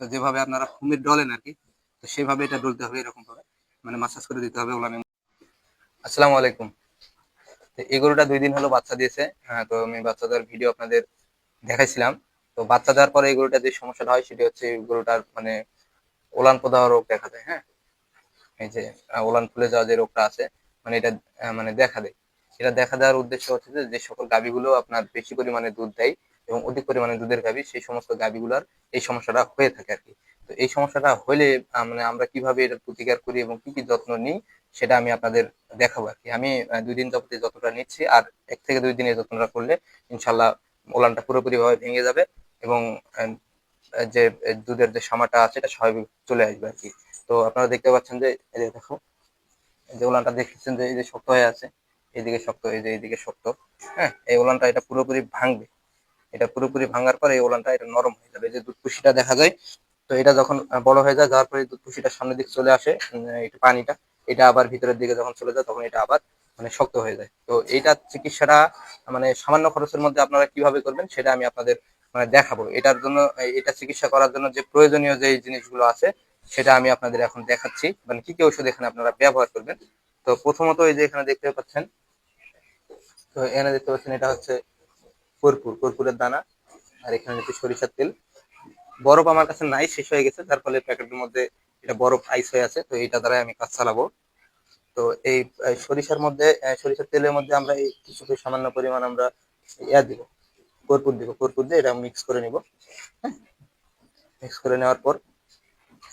তো যেভাবে আপনারা কুমির ডলেন আর কি তো সেভাবে এটা ডলতে হবে এরকম ভাবে। মানে মাসাজ করে দিতে হবে ওলানের আসসালামু আলাইকুম। তো এই গরুটা দুই দিন হলো বাচ্চা দিয়েছে। হ্যাঁ তো আমি বাচ্চাদের ভিডিও আপনাদের দেখাইছিলাম। তো বাচ্চা দেওয়ার পরে এই গরুটা যে সমস্যাটা হয়, সেটি হচ্ছে গরুটার মানে ওলান প্রদাহ রোগ দেখা দেয় হ্যাঁ? এই যে ওলান ফুলে যাওয়া যে রোগটা আছে মানে এটা মানে দেখা দেয়। এটা দেখা দেওয়ার উদ্দেশ্য হচ্ছে যে সকল গাভীগুলো আপনার বেশি পরিমাণে দুধ দেয় এবং অধিক পরিমাণে দুধের গাভী, সেই সমস্ত গাভীগুলোর এই সমস্যাটা হয়ে থাকে আর কি তো এই সমস্যাটা হলে মানে আমরা কীভাবে এটার প্রতিকার করি এবং কি কি যত্ন নিই, সেটা আমি আপনাদের দেখাবো আর কি আমি দুই দিন যাবতীয় যতটা নিচ্ছি, আর এক থেকে দুই দিনের যত্নটা করলে ইনশাল্লাহ ওলানটা পুরোপুরি ভাবে ভেঙে যাবে এবং যে দুধের যে সামাটা আছে, এটা স্বাভাবিক চলে আসবে আর কি তো আপনারা দেখতে পাচ্ছেন যে, এই দেখো যে ওলানটা দেখতেছেন যে, এই যে শক্ত হয়ে আছে, এইদিকে শক্ত, এই যে এইদিকে শক্ত হ্যাঁ এই ওলানটা এটা পুরোপুরি ভাঙবে। এটা পুরোপুরি ভাঙার পরে এই ওলানটা এটা নরম হয়ে যাবে যে দুধ কুশিটা দেখা যায়। তো এটা যখন বড় হয়ে যায়, যাওয়ার পরে দুধ কুশিটা সামনের দিকে চলে আসে একটু পানিটা, এটা আবার ভিতরের দিকে যখন চলে যায়, তখন এটা আবার মানে শক্ত হয়ে যায়। তো এইটা চিকিৎসাটা মানে সামান্য খরচের মধ্যে আপনারা কীভাবে করবেন, সেটা আমি আপনাদের মানে দেখাবো। এটার জন্য এটা চিকিৎসা করার জন্য যে প্রয়োজনীয় যে জিনিসগুলো আছে, সেটা আমি আপনাদের এখন দেখাচ্ছি। মানে কি কি ওষুধ এখানে আপনারা ব্যবহার করবেন? তো প্রথমত এই যে এখানে দেখতে পাচ্ছেন, তো এখানে দেখতে পাচ্ছেন, এটা হচ্ছে কর্পূর, কর্পূরের দানা আর এখানে হচ্ছে সরিষার তেল। বরফ আমার কাছে নাই, শেষ হয়ে গেছে, যার ফলে প্যাকেটের মধ্যে এটা বরফ আইস হয়ে আছে, তো এইটা দ্বারাই আমি কাজ চালাবো। তো এই সরিষার মধ্যে সরিষার তেলের মধ্যে আমরা এই কিছু সামান্য পরিমাণ আমরা ইয়া দিব, কর্পূর দিব। কর্পূর দিয়ে এটা মিক্স করে নিব হ্যাঁ? মিক্স করে নেওয়ার পর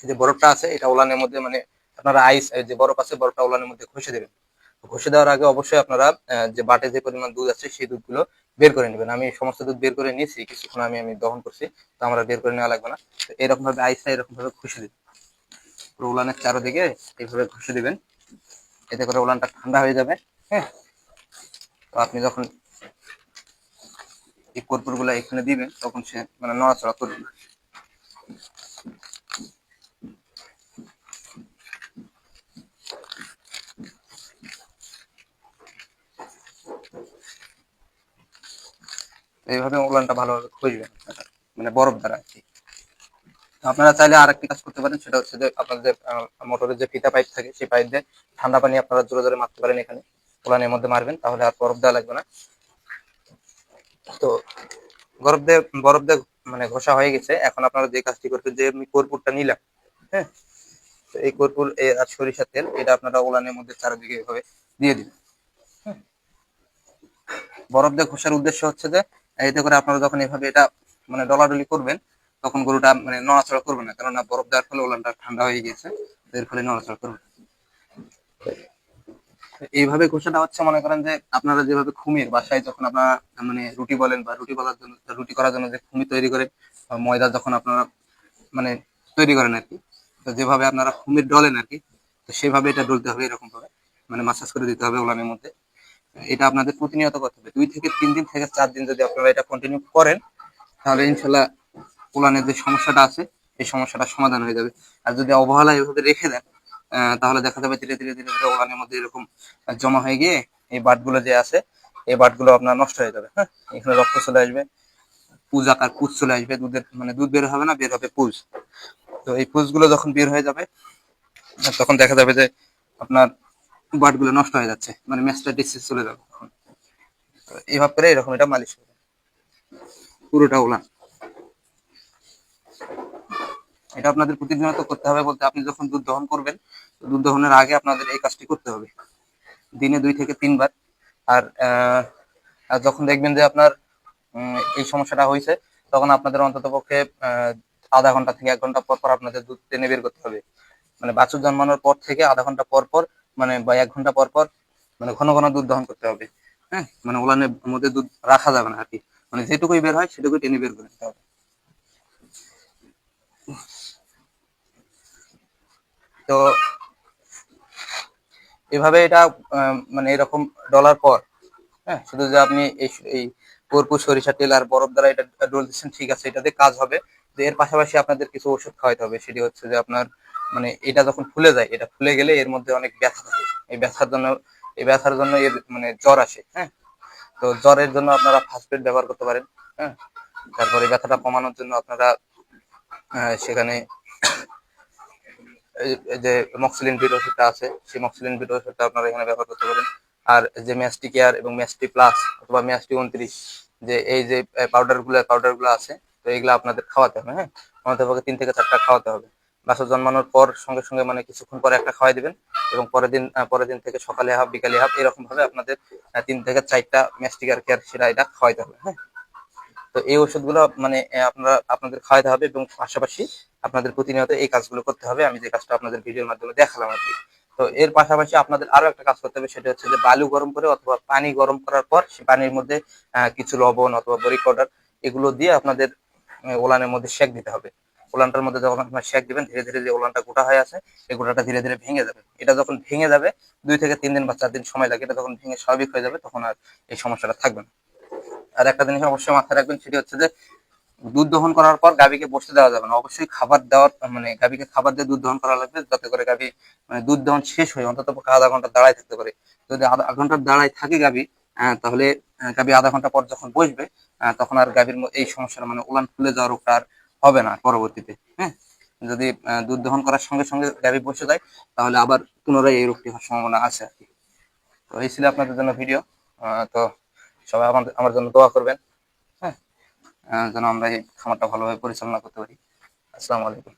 যে বরফটা আছে, এটা ওলানের মধ্যে মানে আপনারা আইস যে বরফ আছে, বরফটা ওলানের মধ্যে ঘষে দেবেন। ঘষে দেওয়ার আগে অবশ্যই আপনারা যে বাটে যে পরিমাণ দুধ আছে সেই দুধগুলো বের করে নেবেন। আমি সমস্ত দুধ বের করে নিয়েছি, কিছুক্ষণ আমি আমি দহন করছি, তো আমরা বের করে নেওয়া লাগবে না। তো এরকম ভাবে আইসটা এরকম ভাবে ঘষে দিবেন। উলানের চারোদিকে এইভাবে ঘষে দিবেন। এতে করে উলানটা ঠান্ডা হয়ে যাবে হ্যাঁ। তো আপনি যখন এই কর্পূরগুলা এখানে দিবেন, তখন সে মানে নড়াচড়া করবে না। এইভাবে উলানটা ভালোভাবে খুঁজবেন মানে বরফ দ্বারা আর কি। আপনারা চাইলে আরেকটি কাজ করতে পারেন, সেটা হচ্ছে যে আপনাদের মোটরের যে ফিতা পাইপ থাকে, সেই পাইপ দিয়ে ঠান্ডা পানি আপনারা জোরে জোরে মারতে পারেন এখানে। উলানের মধ্যে মারবেন, তাহলে আর বরফ দেওয়া লাগবে না। তো বরফ দিয়ে বরফ দিয়ে মানে ঘষা হয়ে গেছে। এখন আপনারা যে কাজটি করবেন যে আমি কর্পূরটা নিলাম হ্যাঁ? তো এই কর্পূর আর সরিষার তেল, এটা আপনারা উলানের মধ্যে চারিদিকে এভাবে দিয়ে দিবেন হ্যাঁ। বরফ দিয়ে ঘষার উদ্দেশ্য হচ্ছে যে এতে করে আপনারা যখন এভাবে এটা মানে ডলাডলি করবেন, তখন গরুটা মানে নড়াচড়া করবে না। কেননা বরফ দেওয়ার ফলে উলানটা ঠান্ডা হয়ে গেছে এর ফলে নড়াচড়া করবে। এইভাবে ঘষাটা হচ্ছে, মনে করেন যে আপনারা যেভাবে খুমির বাসায় যখন আপনারা মানে রুটি বলেন বা রুটি বলার জন্য, রুটি করার জন্য যে খুমি তৈরি করে ময়দা যখন আপনারা মানে তৈরি করেন আর কি, তো যেভাবে আপনারা খুমির ডলেন আর কি তো সেভাবে এটা ডলতে হবে এরকম ভাবে মানে মাসাজ করে দিতে হবে উলানের মধ্যে। এটা আপনাদের প্রতিনিয়ত করতে হবে। দুই থেকে তিন দিন থেকে চার দিন যদি আপনারা এটা কন্টিনিউ করেন, তাহলে ইনশাল্লাহ উলানের যে সমস্যাটা আছে, এই সমস্যাটা সমাধান হয়ে যাবে। আর যদি অবহেলা এভাবে রেখে দেন তাহলে দেখা যাবে ধীরে ধীরে ধীরে ধীরে ওলানের মধ্যে এরকম জমা হয়ে গিয়ে এই বাটগুলো যে আছে, এই বাটগুলো আপনার নষ্ট হয়ে যাবে। হ্যাঁ এখানে রক্ত চলে আসবে, পুজ আকার পুজ চলে আসবে, দুধের মানে দুধ বের হবে না, বের হবে পুজ। তো এই পুজগুলো যখন বের হয়ে যাবে, তখন দেখা যাবে যে আপনার বাটগুলো নষ্ট হয়ে যাচ্ছে। মানে ম্যাচটা ম্যাস্টাইটিস চলে যাবে তো এইভাবে করে এরকম এটা মালিশ করবে পুরোটা উলান এটা আপনাদের প্রতিনিয়ত করতে হবে বলতে আপনি যখন দুধ দহন করবেন দুধ দহনের আগে আপনাদের এই কাজটি করতে হবে। দিনে দুই থেকে তিনবার। আর যখন দেখবেন যে আপনার এই সমস্যাটা হয়েছে, তখন আপনাদের অন্তত পক্ষে আধা ঘণ্টা থেকে এক ঘণ্টা পর পর আপনাদের দুধ টেনে বের করতে হবে। মানে বাছুর জন্মানোর পর থেকে আধা ঘণ্টা পর পর মানে বা এক ঘণ্টা পর পর মানে ঘন ঘন দুধ দহন করতে হবে। হ্যাঁ? মানে ওলানের মধ্যে দুধ রাখা যাবে না আর কি। মানে যেটুকুই বের হয় সেটুকুই টেনে বের করে নিতে হবে। তো এভাবে এটা মানে এরকম ডলার পর হ্যাঁ? শুধু যে আপনি এই কর্পূর সরিষা তেল আর বরফ দ্বারা এটা ডোল ঠিক আছে, এটাতে কাজ হবে। তো এর পাশাপাশি আপনাদের কিছু ওষুধ খাওয়াতে হবে। সেটি হচ্ছে যে আপনার মানে এটা যখন ফুলে যায়, এটা ফুলে গেলে এর মধ্যে অনেক ব্যথা থাকে। এই ব্যথার জন্য, এই ব্যথার জন্য এর মানে জ্বর আসে হ্যাঁ? তো জ্বরের জন্য আপনারা ফার্স্ট এড ব্যবহার করতে পারেন হ্যাঁ? তারপরে ব্যথাটা কমানোর জন্য আপনারা সেখানে যে মক্সিলিন বিট ওষুধটা আছে, সেই মক্সিলিন বিট ওষুধটা আপনারা এখানে ব্যবহার করতে পারেন। আর যে ম্যাস্টি কেয়ার এবং ম্যাস্টি প্লাস অথবা ম্যাস্টি উনত্রিশ, যে এই যে পাউডারগুলো পাউডারগুলো আছে, তো এইগুলো আপনাদের খাওয়াতে হবে হ্যাঁ? আমাদের পক্ষে তিন থেকে চারটা খাওয়াতে হবে। বাচ্চা জন্মানোর পর সঙ্গে সঙ্গে মানে কিছুক্ষণ পরে একটা খাওয়াই দিবেন এবং পরের দিন পরের দিন থেকে সকালে হাফ, বিকালে হাফ এরকম ভাবে আপনাদের তিন থেকে চারটা ম্যাস্টিকার কেয়ার সেটা এটা খাওয়াইতে হবে হ্যাঁ? তো এই ওষুধগুলো মানে আপনারা, আপনাদের খাওয়াতে হবে এবং পাশাপাশি আপনাদের প্রতিনিয়ত এই কাজগুলো করতে হবে। আমি যে কাজটা আপনাদের ভিডিওর মাধ্যমে দেখালাম আর কি। তো এর পাশাপাশি আপনাদের আরও একটা কাজ করতে হবে, সেটা হচ্ছে যে বালু গরম করে অথবা পানি গরম করার পর সেই পানির মধ্যে কিছু লবণ অথবা বরিক পাউডার এগুলো দিয়ে আপনাদের ওলানের মধ্যে শেক দিতে হবে। ওলানটার মধ্যে যখন আপনার শেক দিবেন, ধীরে ধীরে যে ওলানটা গোটা হয়ে আছে, এই গোটাটা ধীরে ধীরে ভেঙে যাবে। এটা যখন ভেঙে যাবে, দুই থেকে তিন দিন বা চার দিন সময় লাগে, এটা যখন ভেঙে স্বাভাবিক হয়ে যাবে, তখন আর এই সমস্যাটা থাকবে না। আর একটা জিনিস অবশ্যই মাথায় রাখবেন, সেটি হচ্ছে যে দুধ দহন করার পর গাভীকে বসতে দেওয়া যাবে না। অবশ্যই খাবার দেওয়ার মানে গাভীকে খাবার দিয়ে দুধ দহন করা লাগবে, যাতে করে গাভী মানে দুধ দহন শেষ হয়ে অন্তত আধা ঘণ্টা দাঁড়ায় থাকতে পারে। যদি আধা ঘণ্টা দাঁড়ায় থাকে গাভী তাহলে গাভী আধা ঘণ্টা পর যখন বসবে তখন আর গাভীর এই সমস্যাটা মানে উলান ফুলে যাওয়ার রোগটা আর হবে না পরবর্তীতে হ্যাঁ? যদি দুধ দহন করার সঙ্গে সঙ্গে গাভী বসে যায়, তাহলে আবার পুনরায় এই রোগটি হওয়ার সম্ভাবনা আছে আর কি। তো এই ছিল আপনাদের জন্য ভিডিও তো সবাই আমাদের আমার জন্য দোয়া করবেন হ্যাঁ? যেন আমরা এই খামারটা ভালোভাবে পরিচালনা করতে পারি। আসসালামু আলাইকুম।